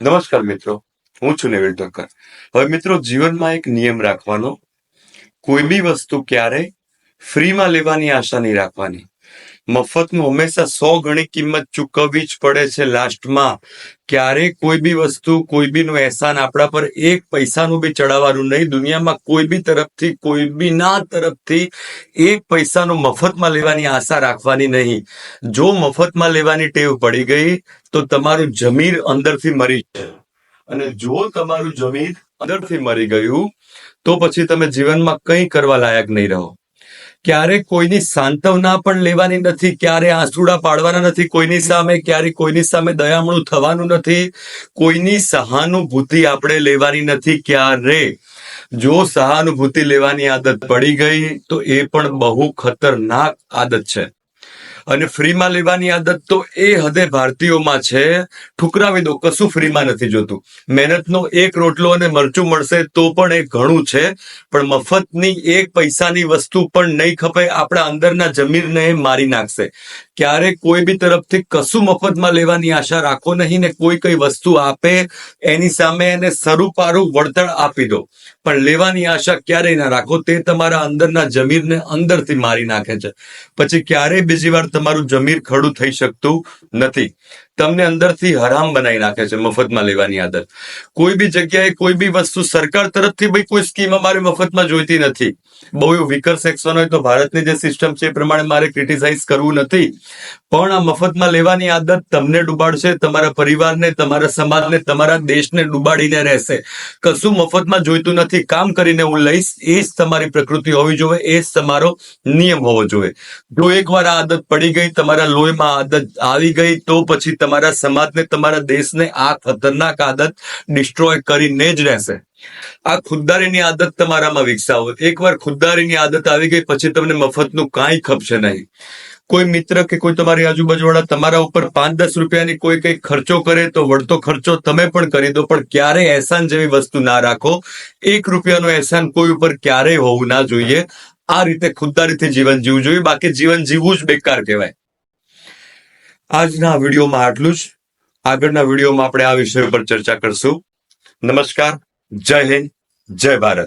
નમસ્કાર મિત્રો, હું છું નેવિલ ઠક્કર હવે મિત્રો, જીવનમાં એક નિયમ રાખવાનો. કોઈ બી વસ્તુ ક્યારે ફ્રીમાં લેવાની આશા નહીં રાખવાની. મફતનું હંમેશા સો ગણી કિંમત ચૂકવવી જ પડે છે લાસ્ટમાં. ક્યારેય કોઈ બી વસ્તુ, કોઈ બીનું એહસાન આપણા પર એક પૈસાનું બી ચડાવવાનું નહીં. દુનિયામાં કોઈ બી તરફથી, કોઈ બી ના તરફથી એક પૈસાનું મફતમાં લેવાની આશા રાખવાની નહીં. જો મફતમાં લેવાની ટેવ પડી ગઈ, તો તમારું જમીર અંદરથી મરી છે અને જો તમારું જમીર અંદરથી મરી ગયું, તો પછી તમે જીવનમાં કંઈ કરવા લાયક નહીં રહો. ક્યારે કોઈની સાંત્વના પણ લેવાની નથી, ક્યારે આંસુડા પાડવાના નથી કોઈની સામે, ક્યારે કોઈની સામે દયામણું થવાનું નથી, કોઈની સહાનુભૂતિ આપણે લેવાની નથી ક્યારે? જો સહાનુભૂતિ લેવાની આદત પડી ગઈ, તો એ પણ બહુ ખતરનાક આદત છે. અને ફ્રીમાં લેવાની આદત તો એ હદે ભારતીયોમાં છે. ઠુકરાવી દો, કશું ફ્રીમાં નથી જોતું. મહેનતનો એક રોટલો અને મરચું મળશે તો પણ એ ઘણું છે. પણ મફતની એક પૈસાની વસ્તુ પણ નહીં ખપે, આપણા અંદરના જમીનને મારી નાખશે. ક્યારે કોઈ બી તરફથી કશું મફતમાં લેવાની આશા રાખો નહીં ને કોઈ કઈ વસ્તુ આપે, એની સામે એને સરુપારું વળતર આપી દો. પણ લેવાની આશા ક્યારેય ના રાખો, તે તમારા અંદરના જમીરને અંદરથી મારી નાખે છે. પછી ક્યારેય બીજી વાર તમારું જમીર ખડું થઈ શકતું નથી. તમને અંદરથી હરામ બનાવી નાખે છે મફતમાં લેવાની આદત. કોઈ બી જગ્યાએ કોઈ બી વસ્તુ સરકાર તરફથી ભાઈ કોઈ સ્કીમ અમારે મફતમાં જોઈતી નથી. બહુ એવું વિકર સેક્શન હોય તો ભારતની જે સિસ્ટમ છે એ પ્રમાણે મારે ક્રિટિસાઇઝ કરવું નથી. પણ આ મફતમાં લેવાની આદત તમને ડૂબાડશે, તમારા પરિવારને, તમારા સમાજને, તમારા દેશને ડૂબાડીને રહેશે. કશું મફતમાં જોઈતું નથી. કામ કરીને હું લઈશ, એ જ તમારી પ્રકૃતિ હોવી જોઈએ, એ જ તમારો નિયમ હોવો જોઈએ. જો એકવાર આ આદત પડી ગઈ, તમારા લોહીમાં આદત આવી ગઈ, તો પછી તમારા સમાજને, તમારા દેશને આ ખતરનાક આદત ડિસ્ટ્રોય કરીને જ રહેશે. આ ખુદદારીની આદત તમારામાં વિકસાવો. એકવાર ખુદદારીની આદત આવી ગઈ, પછી તમને મફતનું કાંઈ ખપશે નહીં. કોઈ મિત્ર કે કોઈ તમારી આજુબાજુવાળા તમારા ઉપર પાંચ દસ રૂપિયાની કોઈ કઈ ખર્ચો કરે તો વળતો ખર્ચો તમે પણ કરી દો, પણ ક્યારેય એહસાન જેવી વસ્તુ ના રાખો. એક રૂપિયાનો એહસાન કોઈ ઉપર ક્યારેય હોવું ના જોઈએ. આ રીતે ખુદદારીથી જીવન જીવવું જોઈએ. બાકી જીવન જીવવું જ બેકાર કહેવાય. આજના વિડીયોમાં આટલું જ. આગળના વિડીયોમાં આપણે આ વિષય ઉપર ચર્ચા કરશું. નમસ્કાર. જય હિન્દ. જય ભારત.